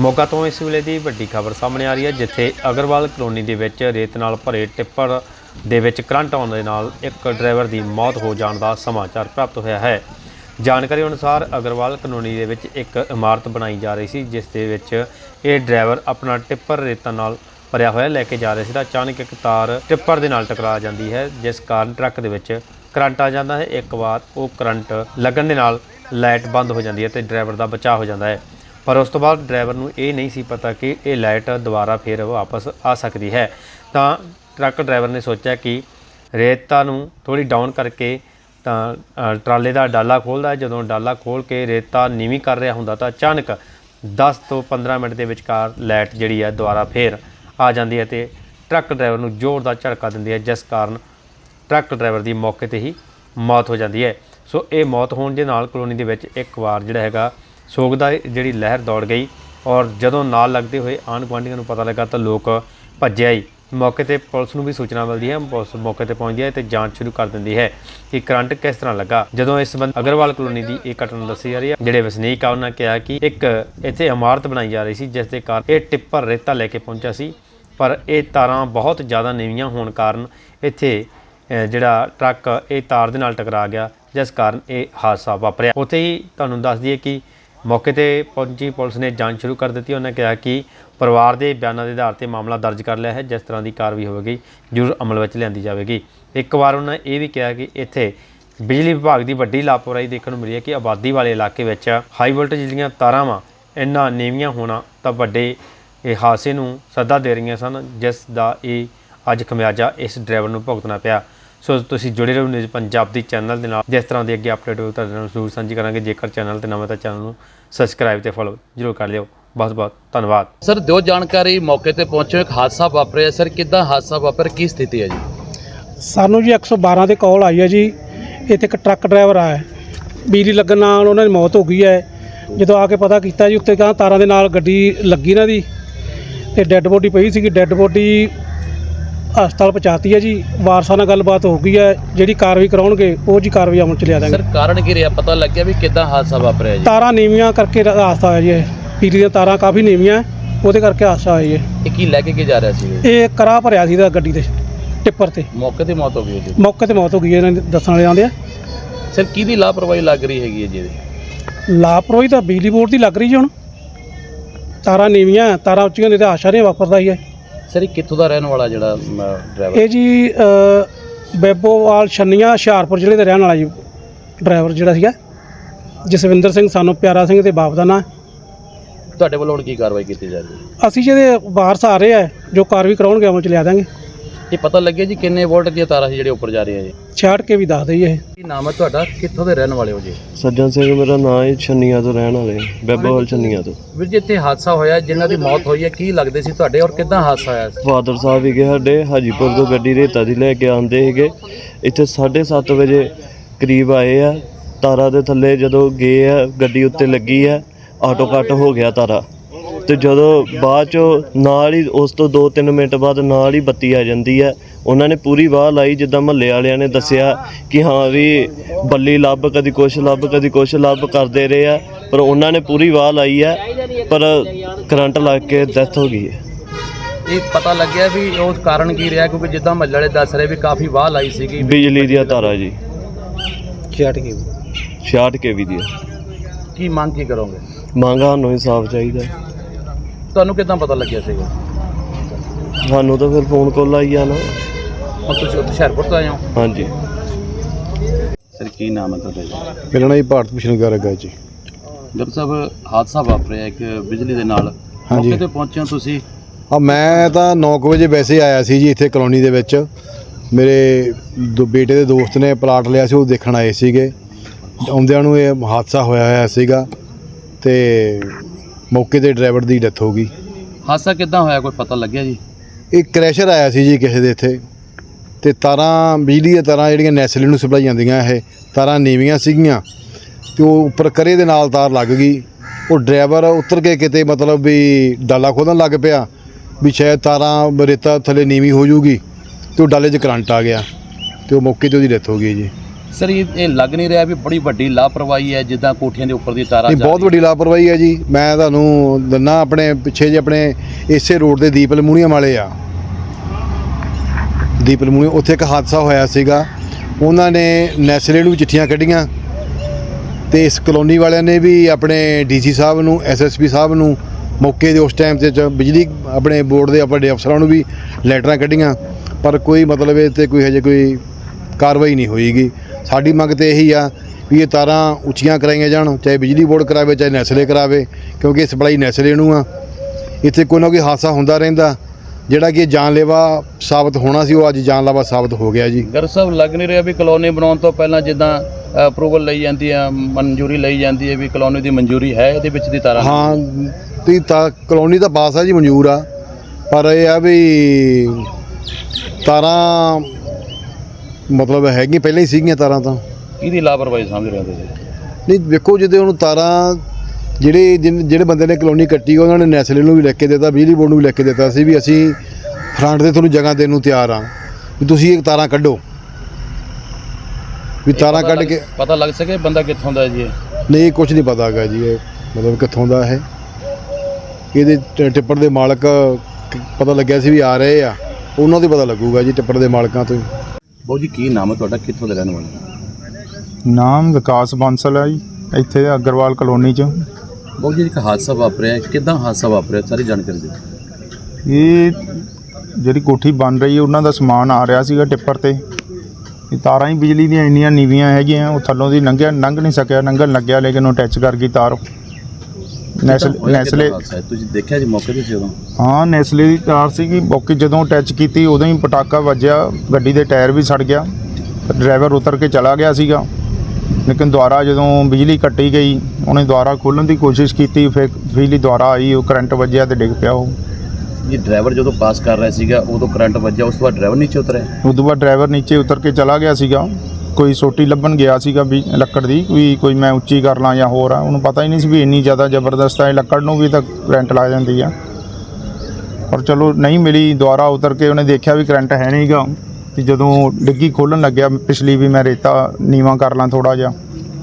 ਮੋਗਾ ਤੋਂ ਇਸ ਵੇਲੇ ਦੀ ਵੱਡੀ ਖਬਰ ਸਾਹਮਣੇ ਆ ਰਹੀ ਹੈ, ਜਿੱਥੇ ਅਗਰਵਾਲ ਕਲੋਨੀ ਦੇ ਵਿੱਚ ਰੇਤ ਨਾਲ ਭਰੇ ਟਿੱਪਰ ਦੇ ਵਿੱਚ ਕਰੰਟ ਆਉਣ ਦੇ ਨਾਲ ਇੱਕ ਡਰਾਈਵਰ ਦੀ ਮੌਤ ਹੋ ਜਾਣ ਦਾ ਸਮਾਚਾਰ ਪ੍ਰਾਪਤ ਹੋਇਆ ਹੈ। ਜਾਣਕਾਰੀ ਅਨੁਸਾਰ ਅਗਰਵਾਲ ਕਲੋਨੀ ਦੇ ਵਿੱਚ ਇੱਕ ਇਮਾਰਤ ਬਣਾਈ ਜਾ ਰਹੀ ਸੀ, ਜਿਸ ਦੇ ਵਿੱਚ ਇਹ ਡਰਾਈਵਰ ਆਪਣਾ ਟਿੱਪਰ ਰੇਤਾਂ ਨਾਲ ਭਰਿਆ ਹੋਇਆ ਲੈ ਕੇ ਜਾ ਰਿਹਾ ਸੀ ਤਾਂ ਅਚਾਨਕ ਇੱਕ ਤਾਰ ਟਿੱਪਰ ਦੇ ਨਾਲ ਟਕਰਾ ਜਾਂਦੀ ਹੈ, ਜਿਸ ਕਾਰਨ ਟਰੱਕ ਦੇ ਵਿੱਚ ਕਰੰਟ ਆ ਜਾਂਦਾ ਹੈ। ਇੱਕ ਵਾਰ ਉਹ ਕਰੰਟ ਲੱਗਣ ਦੇ ਨਾਲ ਲਾਈਟ ਬੰਦ ਹੋ ਜਾਂਦੀ ਹੈ ਤੇ ਡਰਾਈਵਰ ਦਾ ਬਚਾਅ ਹੋ ਜਾਂਦਾ ਹੈ। ਪਰ ਉਸ ਤੋਂ ਬਾਅਦ ਡਰਾਈਵਰ ਨੂੰ ਇਹ ਨਹੀਂ ਸੀ ਪਤਾ ਕਿ ਇਹ ਲਾਈਟ ਦੁਬਾਰਾ ਫੇਰ ਵਾਪਸ ਆ ਸਕਦੀ ਹੈ। ਤਾਂ ਟਰੱਕ ਡਰਾਈਵਰ ਨੇ ਸੋਚਿਆ ਕਿ ਰੇਤਾ ਨੂੰ ਥੋੜੀ ਡਾਊਨ ਕਰਕੇ ਤਾਂ ਟਰਾਲੇ ਦਾ ਡਾਲਾ ਖੋਲਦਾ ਜਦੋਂ ਡਾਲਾ ਖੋਲ ਕੇ ਰੇਤਾ ਨੀਵੀਂ ਕਰ ਰਿਹਾ ਹੁੰਦਾ ਤਾਂ ਅਚਾਨਕ 10 ਤੋਂ 15 ਮਿੰਟ ਦੇ ਵਿਚਕਾਰ ਲਾਈਟ ਜਿਹੜੀ ਹੈ ਦੁਬਾਰਾ ਫੇਰ ਆ ਜਾਂਦੀ ਹੈ ਤੇ ਟਰੱਕ ਡਰਾਈਵਰ ਨੂੰ ਜ਼ੋਰਦਾਰ ਝਟਕਾ ਦਿੰਦੀ ਹੈ, ਜਿਸ ਕਾਰਨ ਟਰੱਕ ਡਰਾਈਵਰ ਦੀ ਮੌਕੇ ਤੇ ਹੀ ਮੌਤ ਹੋ ਜਾਂਦੀ ਹੈ। ਸੋ ਇਹ ਮੌਤ ਹੋਣ ਦੇ ਨਾਲ ਕਲੋਨੀ ਦੇ ਵਿੱਚ ਇੱਕ ਵਾਰ ਜਿਹੜਾ ਹੈਗਾ ਸੋਗ ਦਾ ਜਿਹੜੀ ਲਹਿਰ ਦੌੜ ਗਈ ਔਰ ਜਦੋਂ ਨਾਲ ਲੱਗਦੇ ਹੋਏ ਆਂਢ ਗੁਆਂਢੀਆਂ ਨੂੰ ਪਤਾ ਲੱਗਾ ਤਾਂ ਲੋਕ ਭੱਜਿਆ ਹੀ। ਮੌਕੇ ਤੇ ਪੁਲਿਸ ਨੂੰ ਵੀ ਸੂਚਨਾ ਮਿਲਦੀ ਹੈ, ਪੁਲਿਸ ਮੌਕੇ ਤੇ ਪਹੁੰਚਦੀ ਹੈ ਤੇ ਜਾਂਚ ਸ਼ੁਰੂ ਕਰ ਦਿੰਦੀ ਹੈ ਕਿ ਕਰੰਟ ਕਿਸ ਤਰ੍ਹਾਂ ਲੱਗਾ। ਜਦੋਂ ਇਸ ਸੰਬੰਧ ਅਗਰਵਾਲ ਕਲੋਨੀ ਦੀ ਇਹ ਘਟਨਾ ਦੱਸੀ ਜਾ ਰਹੀ ਹੈ, ਜਿਹੜੇ ਵਸਨੀਕ ਆ ਉਹਨਾਂ ਕਿਹਾ ਕਿ ਇੱਕ ਇੱਥੇ ਇਮਾਰਤ ਬਣਾਈ ਜਾ ਰਹੀ ਸੀ, ਜਿਸ ਦੇ ਕਾਰਨ ਇਹ ਟਿੱਪਰ ਰੇਤਾ ਲੈ ਕੇ ਪਹੁੰਚਿਆ ਸੀ, ਪਰ ਇਹ ਤਾਰਾਂ ਬਹੁਤ ਜ਼ਿਆਦਾ ਨੀਵੀਆਂ ਹੋਣ ਕਾਰਨ ਇੱਥੇ ਜਿਹੜਾ ਟਰੱਕ ਇਹ ਤਾਰ ਦੇ ਨਾਲ ਟਕਰਾ ਗਿਆ, ਜਿਸ ਕਾਰਨ ਇਹ ਹਾਦਸਾ ਵਾਪਰਿਆ। ਉੱਥੇ ਹੀ ਤੁਹਾਨੂੰ ਦੱਸ ਦਈਏ ਕਿ ਮੌਕੇ ਤੇ ਪਹੁੰਚੀ ਪੁਲਿਸ ਨੇ ਜਾਂਚ ਸ਼ੁਰੂ ਕਰ ਦਿੱਤੀ। ਉਹਨਾਂ ਕਿਹਾ ਕਿ ਪਰਿਵਾਰ ਦੇ ਬਿਆਨਾਂ ਦੇ ਆਧਾਰ ਤੇ ਮਾਮਲਾ ਦਰਜ ਕਰ ਲਿਆ ਹੈ। ਜਿਸ ਤਰ੍ਹਾਂ ਦੀ ਕਾਰਵਾਈ ਹੋਵੇਗੀ, ਜ਼ਰੂਰ ਅਮਲ ਵਿੱਚ ਲਿਆਂਦੀ ਜਾਵੇਗੀ। ਇੱਕ ਵਾਰ ਉਹਨਾਂ ਇਹ ਵੀ ਕਿਹਾ ਕਿ ਇੱਥੇ ਬਿਜਲੀ ਵਿਭਾਗ ਦੀ ਵੱਡੀ ਲਾਪਰਵਾਹੀ ਦੇਖਣ ਨੂੰ ਮਿਲੀ ਹੈ ਕਿ ਆਬਾਦੀ ਵਾਲੇ ਇਲਾਕੇ ਵਿੱਚ ਹਾਈ ਵੋਲਟੇਜ ਦੀਆਂ ਤਾਰਾਂਵਾਂ ਇੰਨਾ ਨੀਵੀਆਂ ਹੋਣਾ ਤਾਂ ਵੱਡੇ ਇਹ ਹਾਦਸੇ ਨੂੰ ਸੱਦਾ ਦੇ ਰਹੀਆਂ ਸਨ, ਜਿਸ ਦਾ ਇਹ ਅੱਜ ਖਮਿਆਜਾ ਇਸ ਡਰਾਈਵਰ ਨੂੰ ਭੁਗਤਣਾ ਪਿਆ। ਸੋ ਤੁਸੀਂ ਜੁੜੇ ਰਹੋ ਨਿਊਜ਼ ਪੰਜਾਬ ਦੀ ਚੈਨਲ ਦੇ ਨਾਲ। ਜਿਸ ਤਰ੍ਹਾਂ ਦੀ ਅੱਗੇ ਅਪਡੇਟ ਹੋਵੇ ਤੁਹਾਡੇ ਨਾਲ ਜ਼ਰੂਰ ਸਾਂਝੀ ਕਰਾਂਗੇ। ਜੇਕਰ ਚੈਨਲ ਤੇ ਨਵਾਂ ਤਾਂ ਚੈਨਲ ਨੂੰ ਸਬਸਕ੍ਰਾਈਬ ਤੇ ਫੋਲੋ ਜ਼ਰੂਰ ਕਰ ਲਿਓ। ਬਹੁਤ ਬਹੁਤ ਧੰਨਵਾਦ। ਸਰ ਦਿਓ ਜਾਣਕਾਰੀ ਮੌਕੇ ਤੇ ਪਹੁੰਚੋ ਇੱਕ ਹਾਦਸਾ ਵਾਪਰਿਆ। ਸਰ ਕਿੱਦਾਂ ਹਾਦਸਾ ਵਾਪਰ ਕੀ ਸਥਿਤੀ ਹੈ ਜੀ? ਸਾਨੂੰ ਜੀ 112 ਤੇ ਕਾਲ ਆਈ ਹੈ ਜੀ। ਇੱਥੇ ਇੱਕ ਟਰੱਕ ਡਰਾਈਵਰ ਆਇਆ ਬਿਜਲੀ ਲੱਗਣ ਨਾਲ ਉਹਨਾਂ ਦੀ ਮੌਤ ਹੋ ਗਈ ਹੈ। ਜਦੋਂ ਆ ਕੇ ਪਤਾ ਕੀਤਾ ਜੀ ਉੱਤੇ ਗਾਂ ਤਾਰਾਂ ਦੇ ਨਾਲ ਗੱਡੀ ਲੱਗੀ ਨਾ ਦੀ। ਤੇ ਡੈੱਡ ਬੋਡੀ ਪਈ ਸੀਗੀ। ਡੈੱਡ ਬੋਡੀ ਹਸਪਤਾਲ ਪਹੁੰਚਾਤੀ ਹੈ ਜੀ। ਵਾਰਸਾਂ ਨਾਲ ਗੱਲਬਾਤ ਹੋ ਗਈ ਹੈ। ਜਿਹੜੀ ਕਾਰਵਾਈ ਕਰਾਉਣਗੇ ਉਹ ਜੀ ਕਾਰਵਾਈ ਅਮਲ ਚ ਲਿਆ ਦਾਂਗੇ। ਸਰ ਕਾਰਨ ਕੀ ਰਿਹਾ? ਪਤਾ ਲੱਗਿਆ ਵੀ ਕਿੱਦਾਂ ਹਾਦਸਾ ਵਾਪਰਿਆ ਜੀ? ਤਾਰਾਂ ਨੀਵੀਆਂ ਕਰਕੇ ਹਾਦਸਾ ਹੋਇਆ ਜੀ ਇਹ। ਬਿਜਲੀ ਦੀਆਂ ਤਾਰਾਂ ਕਾਫੀ ਨੀਵੀਆਂ ਹੈ, ਉਹਦੇ ਕਰਕੇ ਹਾਦਸਾ ਹੋਇਆ ਜੀ ਇਹ। ਇਹ ਕੀ ਲੈ ਕੇ ਕੀ ਜਾ ਰਿਹਾ ਸੀ ਇਹ? ਇਹ ਕਰਾ ਭਰਿਆ ਸੀ ਦਾ ਗੱਡੀ ਦੇ ਟਿੱਪਰ ਤੇ। ਮੌਕੇ ਤੇ ਮੌਤ ਹੋ ਗਈ ਜੀ? ਮੌਕੇ ਤੇ ਮੌਤ ਹੋ ਗਈ ਹੈ ਇਹਨਾਂ ਦੇ ਦੱਸਣ ਵਾਲੇ ਆਂਦੇ ਆ। ਸਰ ਕਿਹਦੀ ਲਾਪਰਵਾਹੀ ਲੱਗ ਰਹੀ ਹੈਗੀ ਹੈ ਜੀ ਇਹਦੀ? ਲਾਪਰਵਾਹੀ ਤਾਂ ਬਿਜਲੀ ਬੋਰਡ ਦੀ ਲੱਗ ਰਹੀ ਜੀ ਹੁਣ। ਤਾਰਾਂ ਨੀਵੀਆਂ ਤਾਰਾਂ ਉੱਚੀਆਂ ਨੇ ਤਾਂ ਆਸ਼ਾ ਨਹੀਂ ਵਾਪਰਦਾ ਹੀ ਹੈ ਸਰ ਇਹ ਕਿੱਥੋਂ ਦਾ ਰਹਿਣ ਵਾਲਾ ਜਿਹੜਾ ਡਰਾਈਵਰ ਇਹ ਜੀ ਅ, ਬੈਬੋਵਾਲ ਛੰਨੀਆਂ ਹੁਸ਼ਿਆਰਪੁਰ ਜ਼ਿਲ੍ਹੇ ਦਾ ਰਹਿਣ ਵਾਲਾ ਜੀ ਡਰਾਈਵਰ ਜਿਹੜਾ ਸੀਗਾ। ਜਸਵਿੰਦਰ ਸਿੰਘ ਸਾਨੂੰ ਪਿਆਰਾ ਸਿੰਘ ਦੇ ਬਾਪ ਦਾ ਨਾਂ। ਤੁਹਾਡੇ ਵੱਲੋਂ ਹੁਣ ਕੀ ਕਾਰਵਾਈ ਕੀਤੀ ਜਾ ਰਹੀ ਹੈ? ਅਸੀਂ ਜਿਹਦੇ ਵਾਰਸ ਆ ਰਹੇ ਆ ਜੋ ਕਾਰਵਾਈ ਕਰਾਉਣਗੇ ਅਮਲ ਚ ਲਿਆ ਦਾਂਗੇ। ਇਹ ਪਤਾ ਲੱਗਿਆ ਜੀ ਕਿੰਨੇ ਵੋਲਟ ਦੀਆਂ ਤਾਰਾਂ ਸੀ ਜਿਹੜੇ ਉੱਪਰ ਜਾ ਰਹੀਆਂ ਜੀ। ਛਾੜ ਕੇ ਵੀ ਦੱਸ ਦਈਏ ਇਹ। ਕੀ ਨਾਮ ਹੈ ਤੁਹਾਡਾ? ਕਿੱਥੋਂ ਦੇ ਰਹਿਣ ਵਾਲੇ ਹੋ ਜੀ? ਸੱਜਣ ਸਿੰਘ ਮੇਰਾ ਨਾਮ ਹੈ ਛੰਨੀਆਂ ਤੋਂ ਰਹਿਣ ਵਾਲੇ ਬੈਬੋਵਾਲ ਛੰਨੀਆਂ ਤੋਂ। ਵੀਰ ਜੀ ਇੱਥੇ ਹਾਦਸਾ ਹੋਇਆ ਜਿਨ੍ਹਾਂ ਦੀ ਮੌਤ ਹੋਈ ਹੈ ਕੀ ਲੱਗਦੇ ਸੀ ਤੁਹਾਡੇ ਔਰ ਕਿੱਦਾਂ ਹਾਦਸਾ ਹੋਇਆ ਫਾਦਰ ਸਾਹਿਬ ਵੀਗੇ ਸਾਡੇ ਹਾਜੀਪੁਰ ਤੋਂ ਗੱਡੀ ਰੇਤਾ ਦੀ ਲੈ ਕੇ ਆਉਂਦੇ ਸੀਗੇ। ਇੱਥੇ 7:30 ਵਜੇ ਕਰੀਬ ਆਏ ਆ ਤਾਰਾ ਦੇ ਥੱਲੇ ਜਦੋਂ ਗਏ ਆ ਗੱਡੀ ਉੱਤੇ ਲੱਗੀ ਆ ਆਟੋ ਕੱਟ ਹੋ ਗਿਆ ਤਾਰਾ। ਤੇ ਜਦੋਂ ਬਾਅਦ ਚੋਂ ਨਾਲ ਹੀ ਉਸ ਤੋਂ 2-3 ਮਿੰਟ ਬਾਅਦ ਨਾਲ ਹੀ ਬੱਤੀ ਆ ਜਾਂਦੀ ਹੈ। ਉਹਨਾਂ ਨੇ ਪੂਰੀ ਵਾਹ ਲਾਈ ਜਿੱਦਾਂ ਮਹੱਲੇ ਵਾਲਿਆਂ ਨੇ ਦੱਸਿਆ ਕਿ ਹਾਂ ਵੀ ਬੱਲੀ ਲੱਭ ਕਦੀ ਕੁਛ ਲੱਭ ਕਦੀ ਕੁਛ ਲੱਭ ਕਰਦੇ ਰਹੇ ਆ। ਪਰ ਉਹਨਾਂ ਨੇ ਪੂਰੀ ਵਾਹ ਲਾਈ ਹੈ ਪਰ ਕਰੰਟ ਲੱਗ ਕੇ ਡੈਥ ਹੋ ਗਈ ਹੈ। ਇਹ ਪਤਾ ਲੱਗਿਆ ਵੀ ਉਹ ਕਾਰਨ ਕੀ ਰਿਹਾ ਕਿਉਂਕਿ ਜਿੱਦਾਂ ਮਹੱਲੇ ਵਾਲੇ ਦੱਸ ਰਹੇ ਵੀ ਕਾਫੀ ਵਾਹ ਲਾਈ ਸੀਗੀ। ਬਿਜਲੀ ਦੀਆਂ ਤਾਰਾਂ ਜੀ। ਛਾੜ ਕੇ 66 ਕੇਵੀ ਦੀ ਕੀ ਮੰਗ ਕੀ ਕਰੋਗੇ? ਮੰਗਾ ਸਾਨੂੰ ਇਨਸਾਫ ਚਾਹੀਦਾ। ਤੁਹਾਨੂੰ ਕਿੱਦਾਂ ਪਤਾ ਲੱਗਿਆ ਸੀਗਾ? ਸਾਨੂੰ ਤਾਂ ਫਿਰ ਫੋਨ ਕਾਲ ਆਈ ਆ ਨਾ। ਹੁਣ ਤੁਸੀਂ ਉੱਥੇ ਹੁਸ਼ਿਆਰਪੁਰ ਤੋਂ ਆਏ ਹੋ? ਹਾਂਜੀ। ਸਰ ਕੀ ਨਾਮ ਹੈ ਤੁਹਾਡਾ ਜੀ? ਮੇਰਾ ਨਾਮ ਜੀ ਭਾਰਤ ਭੂਸ਼ਣ ਗਰਗ ਹੈ ਜੀ। ਡਾਕਟਰ ਸਾਹਿਬ ਹਾਦਸਾ ਵਾਪਰਿਆ ਇੱਕ ਬਿਜਲੀ ਦੇ ਨਾਲ। ਹਾਂਜੀ। ਮੌਕੇ ਤੇ ਪਹੁੰਚੇ ਹੋ ਤੁਸੀਂ? ਆ ਮੈਂ ਤਾਂ 9 ਵਜੇ ਵੈਸੇ ਆਇਆ ਸੀ ਜੀ ਇੱਥੇ ਕਲੋਨੀ ਦੇ ਵਿੱਚ। ਮੇਰੇ ਦੋ ਬੇਟੇ ਦੇ ਦੋਸਤ ਨੇ ਪਲਾਟ ਲਿਆ ਸੀ ਉਹ ਦੇਖਣ ਆਏ ਸੀਗੇ। ਆਉਂਦਿਆਂ ਨੂੰ ਇਹ ਹਾਦਸਾ ਹੋਇਆ ਹੋਇਆ ਸੀਗਾ। ਤੇ ਮੌਕੇ ਤੇ ਡਰਾਈਵਰ ਦੀ ਡੈਥ ਹੋ ਗਈ। ਹਾਦਸਾ ਕਿੱਦਾਂ ਹੋਇਆ ਕੋਈ ਪਤਾ ਲੱਗਿਆ ਜੀ? ਇਹ ਕ੍ਰੈਸ਼ਰ ਆਇਆ ਸੀ ਜੀ ਕਿਸੇ ਦੇ ਇੱਥੇ। ਤੇ ਤਾਰਾਂ ਬਿਜਲੀ ਦੀਆਂ ਤਾਰਾਂ ਜਿਹੜੀਆਂ ਨੈਸਲੇ ਨੂੰ ਸਪਲਾਈ ਜਾਂਦੀਆਂ ਇਹ ਤਾਰਾਂ ਨੀਵੀਆਂ ਸੀਗੀਆਂ। ਤੇ ਉਹ ਉੱਪਰ ਕਰੇ ਦੇ ਨਾਲ ਤਾਰ ਲੱਗ ਗਈ। ਉਹ ਡਰਾਈਵਰ ਉਤਰ ਕੇ ਕਿਤੇ ਮਤਲਬ ਵੀ ਡਾਲਾ ਖੋਲਣ ਲੱਗ ਪਿਆ ਵੀ ਸ਼ਾਇਦ ਤਾਰਾਂ ਰੇਤਾ ਥੱਲੇ ਨੀਵੀਂ ਹੋ ਜੂਗੀ ਤੇ ਉਹ ਡਾਲੇ 'ਚ ਕਰੰਟ ਆ ਗਿਆ। ਤੇ ਉਹ ਮੌਕੇ ਤੇ ਉਹਦੀ ਡੈਥ ਹੋ ਗਈ ਜੀ। ਸਰ ਇਹ ਇਹ ਲੱਗ ਨਹੀਂ ਰਿਹਾ ਵੀ ਬੜੀ ਵੱਡੀ ਲਾਪਰਵਾਹੀ ਹੈ ਜਿੱਦਾਂ ਕੋਠੀਆਂ ਦੇ ਉੱਪਰ ਦੀ ਤਾਰਾਂ ਇਹ ਬਹੁਤ। ਵੱਡੀ ਲਾਪਰਵਾਹੀ ਹੈ ਜੀ। ਮੈਂ ਤੁਹਾਨੂੰ ਦਿੰਨਾ ਆਪਣੇ ਪਿੱਛੇ ਜੇ ਆਪਣੇ ਇਸੇ ਰੋਡ ਦੇ ਦੀਪ ਅਲਮੂਨੀਅਮ ਵਾਲੇ ਆ। ਦੀਪ ਅਲਮੂਨੀਅਮ ਉੱਥੇ ਇੱਕ ਹਾਦਸਾ ਹੋਇਆ ਸੀਗਾ। ਉਹਨਾਂ ਨੇ ਨੈਸਲੇ ਨੂੰ ਚਿੱਠੀਆਂ ਕੱਢੀਆਂ। ਤੇ ਇਸ ਕਲੋਨੀ ਵਾਲਿਆਂ ਨੇ ਵੀ ਆਪਣੇ ਡੀਸੀ ਸਾਹਿਬ ਨੂੰ ਐਸਐਸਪੀ ਸਾਹਿਬ ਨੂੰ ਮੌਕੇ ਦੇ ਉਸ ਟਾਈਮ ਤੇ ਬਿਜਲੀ ਆਪਣੇ ਬੋਰਡ ਦੇ ਆਪਣੇ ਅਫਸਰਾਂ ਨੂੰ ਵੀ ਲੈਟਰਾਂ ਕੱਢੀਆਂ। ਪਰ ਕੋਈ ਮਤਲਬ ਇਹ ਤੇ ਕੋਈ ਹਜੇ ਕੋਈ ਕਾਰਵਾਈ ਨਹੀਂ ਹੋਈਗੀ। ਸਾਡੀ ਮੰਗ ਤੇ ਇਹੀ ਆ ਵੀ ਇਹ ਤਾਰਾਂ ਉੱਚੀਆਂ ਕਰਾਈਆਂ ਜਾਣ ਚਾਹੇ ਬਿਜਲੀ ਬੋਰਡ ਕਰਾਵੇ ਚਾਹੇ ਨੈਸਲੇ ਕਰਾਵੇ ਕਿਉਂਕਿ ਇਹ ਸਪਲਾਈ ਨੈਸਲੇ ਨੂੰ ਆ। ਇੱਥੇ ਕੋਈ ਨਾ ਕੋਈ ਹਾਦਸਾ ਹੁੰਦਾ ਰਹਿੰਦਾ ਜਿਹੜਾ ਕਿ ਜਾਨਲੇਵਾ ਸਾਬਤ ਹੋਣਾ ਸੀ ਉਹ ਅੱਜ ਜਾਨਲੇਵਾ ਸਾਬਤ ਹੋ ਗਿਆ ਜੀ। ਗਰ ਸਾਹਿਬ ਲੱਗ ਨਹੀਂ ਰਿਹਾ ਵੀ ਕਲੋਨੀ ਬਣਾਉਣ ਤੋਂ ਪਹਿਲਾਂ ਜਿੱਦਾਂ ਅਪਰੂਵਲ ਲਈ ਜਾਂਦੀ ਹੈ ਮਨਜ਼ੂਰੀ ਲਈ ਜਾਂਦੀ ਹੈ ਵੀ ਕਲੋਨੀ ਦੀ ਮਨਜ਼ੂਰੀ ਹੈ ਇਹਦੇ ਵਿੱਚ ਦੀ ਤਾਰਾਂ ਹਾਂ ਤੀ ਤਾਂ ਕਲੋਨੀ ਦਾ ਪਾਸ ਆ ਜੀ ਮਨਜ਼ੂਰ ਆ। ਪਰ ਇਹ ਆ ਵੀ ਤਾਰਾਂ ਮਤਲਬ ਹੈਗੀਆਂ ਪਹਿਲਾਂ ਹੀ ਸੀਗੀਆਂ ਤਾਰਾਂ ਤਾਂ। ਇਹਦੀ ਲਾਪਰਵਾਹੀ ਸਮਝ ਰਹੇ ਹੋ ਤੁਸੀਂ? ਨਹੀਂ ਵੇਖੋ ਜਦੋਂ ਉਹਨੂੰ ਤਾਰਾਂ ਜਿਹੜੇ ਜਿਨ- ਜਿਹੜੇ ਬੰਦੇ ਨੇ ਕਲੋਨੀ ਕੱਟੀ ਉਹਨਾਂ ਨੇ ਨੈਸਲੇ ਨੂੰ ਵੀ ਲਿਖ ਕੇ ਦਿੱਤਾ ਬਿਜਲੀ ਬੋਰਡ ਨੂੰ ਵੀ ਲਿਖ ਕੇ ਦਿੱਤਾ ਸੀ ਵੀ ਅਸੀਂ ਫਰੰਟ ਤੇ ਤੁਹਾਨੂੰ ਜਗ੍ਹਾ ਦੇਣ ਨੂੰ ਤਿਆਰ ਆ ਵੀ ਤੁਸੀਂ ਇਹ ਤਾਰਾਂ ਕੱਢੋ। ਵੀ ਤਾਰਾਂ ਪਤਾ ਕੱਢ ਲੱਗ- ਕੇ ਪਤਾ ਲੱਗ ਸਕੇ ਬੰਦਾ ਕਿੱਥੋਂ ਦਾ ਹੈ ਜੀ ਇਹ? ਨਹੀਂ ਕੁਝ ਨਹੀਂ ਪਤਾ ਹੈਗਾ ਜੀ ਇਹ। ਮਤਲਬ ਕਿੱਥੋਂ ਦਾ ਹੈ। ਇਹਦੇ ਟ- ਟਿੱਪਰ ਦੇ ਮਾਲਕ ਕ- ਪਤਾ ਲੱਗਿਆ ਸੀ ਵੀ ਆ ਰਹੇ ਆ। ਉਹਨਾਂ ਤੋਂ ਹੀ ਪਤਾ ਲੱਗੂਗਾ ਜੀ ਟਿੱਪਰ ਦੇ ਮਾਲਕਾਂ ਤੋਂ ਹੀ। ਬਾਊ ਜੀ ਕੀ ਨਾਮ ਹੈ ਤੁਹਾਡਾ? ਕਿੱਥੋਂ ਦੇ ਰਹਿਣ ਵਾਲੇ ਹੋ? ਨਾਮ ਵਿਕਾਸ ਬਾਂਸਲ ਹੈ ਜੀ ਇੱਥੇ ਅਗਰਵਾਲ ਕਲੋਨੀ ਚ। ਬਾਊ ਜੀ ਇੱਕ ਹਾਦਸਾ ਵਾਪਰਿਆ ਕਿਦਾਂ ਹਾਦਸਾ ਵਾਪਰਿਆ? ਸਾਰੀ ਜਾਣਕਾਰੀ ਦਿਓ। ਇਹ ਜਿਹੜੀ ਕੋਠੀ ਬਣ ਰਹੀ ਹੈ ਉਹਨਾਂ ਦਾ ਸਮਾਨ ਆ ਰਿਹਾ ਸੀਗਾ ਟਿੱਪਰ ਤੇ। ਇਹ ਤਾਰਾਂ ਹੀ ਬਿਜਲੀ ਦੀਆਂ ਇੰਨੀਆਂ ਨੀਵੀਆਂ ਹੈਗੀਆਂ ਉਹ ਥੱਲੋਂ ਦੀ ਲੰਘਿਆ ਲੰਘ ਨਹੀਂ ਸਕਿਆ ਲੰਘਣ ਲੱਗਿਆ ਲੇਕਿਨ ਉਹ ਟੱਚ ਕਰ ਗਈ ਤਾਰ। ਨੈਸਲ? ਤੁਸੀਂ ਦੇਖਿਆ ਜੀ ਮੌਕੇ ਤੇ ਉਦੋਂ? ਹਾਂ ਨੈਸਲੇ ਦੀ ਤਾਰ ਸੀਗੀ। ਬੋਕੀ ਜਦੋਂ ਟੱਚ ਕੀਤੀ ਉਦੋਂ ਹੀ ਪਟਾਕਾ ਵੱਜਿਆ। ਗੱਡੀ ਦੇ ਟਾਇਰ ਵੀ ਸੜ ਗਿਆ। ਡਰਾਈਵਰ ਉਤਰ ਕੇ ਚਲਾ ਗਿਆ ਸੀਗਾ। ਲੇਕਿਨ ਦੁਬਾਰਾ ਜਦੋਂ ਬਿਜਲੀ ਕੱਟੀ ਗਈ ਉਹਨੇ ਦੁਬਾਰਾ ਖੋਲ੍ਹਣ ਦੀ ਕੋਸ਼ਿਸ਼ ਕੀਤੀ। ਫਿਰ ਬਿਜਲੀ ਦੁਬਾਰਾ ਆਈ ਉਹ ਕਰੰਟ ਵੱਜਿਆ ਤੇ ਡਿੱਗ ਪਿਆ ਉਹ। ਇਹ ਡਰਾਈਵਰ ਜਦੋਂ ਪਾਸ ਕਰ ਰਿਹਾ ਸੀਗਾ ਉਦੋਂ ਕਰੰਟ ਵੱਜਿਆ ਉਸ ਤੋਂ ਬਾਅਦ ਡਰਾਈਵਰ ਨੀਚੇ ਉਤਰਿਆ? ਉਦੋਂ ਬਾਅਦ ਡਰਾਈਵਰ ਨੀਚੇ ਉਤਰ ਕੇ ਚਲਾ ਗਿਆ ਸੀਗਾ। ਕੋਈ ਸੋਟੀ ਲੱਭਣ ਗਿਆ ਸੀਗਾ ਵੀ ਲੱਕੜ ਦੀ, ਵੀ ਕੋਈ ਮੈਂ ਉੱਚੀ ਕਰ ਲਾਂ ਜਾਂ ਹੋਰ ਆ, ਉਹਨੂੰ ਪਤਾ ਹੀ ਨਹੀਂ ਸੀ ਵੀ ਇੰਨੀ ਜ਼ਿਆਦਾ ਜ਼ਬਰਦਸਤ ਹੈ ਲੱਕੜ ਨੂੰ ਵੀ ਤਾਂ ਕਰੰਟ ਲੱਗ ਜਾਂਦੀ ਆ। ਪਰ ਚਲੋ ਨਹੀਂ ਮਿਲੀ, ਦੁਬਾਰਾ ਉਤਰ ਕੇ ਉਹਨੇ ਦੇਖਿਆ ਵੀ ਕਰੰਟ ਹੈ ਨਹੀਂਗਾ ਤੇ ਜਦੋਂ ਡਿੱਗੀ ਖੋਲਣ ਲੱਗਿਆ, ਪਿਛਲੀ ਵੀ ਮੈਂ ਰੇਤਾ ਨੀਵਾਂ ਕਰ ਲਾਂ ਥੋੜਾ ਜਿਹਾ।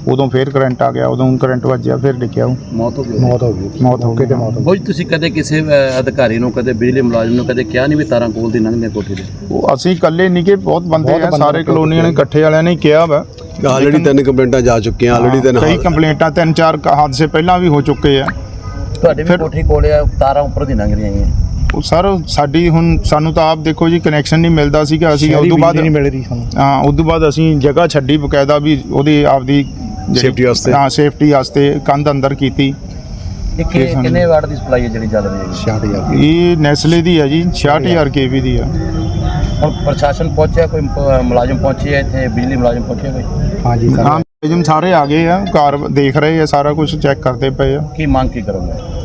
ਉਦੋਂ ਫੇਰ ਕਰੰਟ ਆ ਗਿਆ ਉਦੋਂ ਕਰੰਟ ਵੱਜਿਆ ਫਿਰ ਡਿੱਗਿਆ ਉਹ। ਮੌਤ ਹੋ ਗਈ। ਮੌਤ ਹੋ ਗਈ ਮੌਤ ਹੋ ਗਈ ਮੌਤ ਬਾਊ ਜੀ ਤੁਸੀਂ ਕਦੇ ਕਿਸੇ ਅਧਿਕਾਰੀ ਨੂੰ ਕਦੇ ਬਿਜਲੀ ਮੁਲਾਜ਼ਮ ਨੂੰ ਕਦੇ ਕਿਹਾ ਨਹੀਂ ਵੀ ਤਾਰਾਂ ਕੋਲ ਦੀ ਲੰਘਦੀਆਂ ਕੋਠੀ ਦੇ ਉਹ ਅਸੀਂ ਇਕੱਲੇ ਨਹੀਂ ਕਿ ਬਹੁਤ ਬੰਦੇ ਆ ਸਾਰੇ ਕਲੋਨੀਆਂ ਨੇ ਇਕੱਠੇ ਵਾਲਿਆਂ ਨੇ ਕਿਹਾ ਵਾ। ਆਲਰੇਡੀ ਤਿੰਨ ਕੰਪਲੇਂਟਾਂ ਜਾ ਚੁੱਕੀਆਂ ਆਲਰੇਡੀ ਤਿੰਨ ਕਈ ਕੰਪਲੇਂਟਾਂ ਤਿੰਨ ਚਾਰ ਕ- ਹਾਦਸੇ ਪਹਿਲਾਂ ਵੀ ਹੋ ਚੁੱਕੇ ਆ। ਤੁਹਾਡੇ ਵੀ ਫਿਰ- ਕੋਠੀ ਕੋਲੇ ਆ ਤਾਰਾਂ ਉੱਪਰ ਦੀ ਲੰਘ ਰਹੀਆਂ ਹੈਗੀਆਂ। ਉਹ ਸਰ ਸਾਡੀ ਹੁਣ ਸਾਨੂੰ ਤਾਂ ਆਪ ਦੇਖੋ ਜੀ ਕਨੈਕਸ਼ਨ ਨਹੀਂ ਮਿਲਦਾ ਸੀਗਾ ਅਸੀਂ ਉਸ ਤੋਂ ਬਾਅਦ ਨਹੀਂ ਮਿਲ ਰਹੀ ਸਾਨੂੰ। ਹਾਂ ਉਸ ਤੋਂ ਬਾਅਦ ਅਸੀਂ ਜਗ੍ਹਾ ਛੱਡੀ ਬਕਾਇਦਾ ਵੀ ਉਹਦੀ ਆਪਦੀ Safety ਵਾਸਤੇ। ਹਾਂ ਸੇਫਟੀ ਵਾਸਤੇ ਕੰਧ ਅੰਦਰ ਕੀਤੀ। ਇਹ ਕਿ- ਕਿੰਨੇ ਵਾਟ ਦੀ ਸਪਲਾਈ ਹੈ ਜਿਹੜੀ ਚੱਲ ਰਹੀ ਹੈ? 60000 ਇਹ ਨੈਸਲੇ ਦੀ ਹੈ ਜੀ 66000 ਕੇਵੀ ਦੀ ਆ। ਹੁਣ ਪ੍ਰਸ਼ਾਸਨ ਪਹੁੰਚਿਆ ਕੋਈ ਪ- ਮੁਲਾਜ਼ਮ ਪਹੁੰਚਿਆ ਇੱਥੇ? ਬਿਜਲੀ ਮੁਲਾਜ਼ਮ ਪਹੁੰਚਿਆ ਕੋਈ ਹਾਂਜੀ ਹਾਂ ਮੁਲਾਜ਼ਮ ਸਾਰੇ ਆ ਗਏ ਆ ਕਾਰ ਦੇਖ ਰਹੇ ਆ ਸਾਰਾ ਕੁਝ ਚੈੱਕ ਕਰਦੇ ਪਏ ਆ। ਕੀ ਮੰਗ ਕੀ ਕਰੋਗੇ?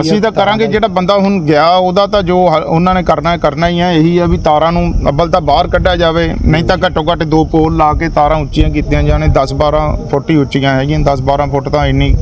ਅਸੀਂ ਤਾਂ ਕਰਾਂਗੇ ਜਿਹੜਾ ਬੰਦਾ ਹੁਣ ਗਿਆ ਉਹਦਾ ਤਾਂ ਜੋ ਹ- ਉਹਨਾਂ ਨੇ ਕਰਨਾ ਹੈ ਕਰਨਾ ਹੀ ਹੈ। ਇਹੀ ਆ ਵੀ ਤਾਰਾਂ ਨੂੰ ਅੱਬਲ ਤਾਂ ਬਾਹਰ ਕੱਢਿਆ ਜਾਵੇ ਨਹੀਂ ਤਾਂ ਘੱਟੋ ਘੱਟ ਦੋ ਪੋਲ ਲਾ ਕੇ ਤਾਰਾਂ ਉੱਚੀਆਂ ਕੀਤੀਆਂ ਜਾਣ 10 12 ਫੁੱਟ ਹੀ ਉੱਚੀਆਂ ਹੈਗੀਆਂ 10 12 ਫੁੱਟ ਤਾਂ ਇੰਨੀ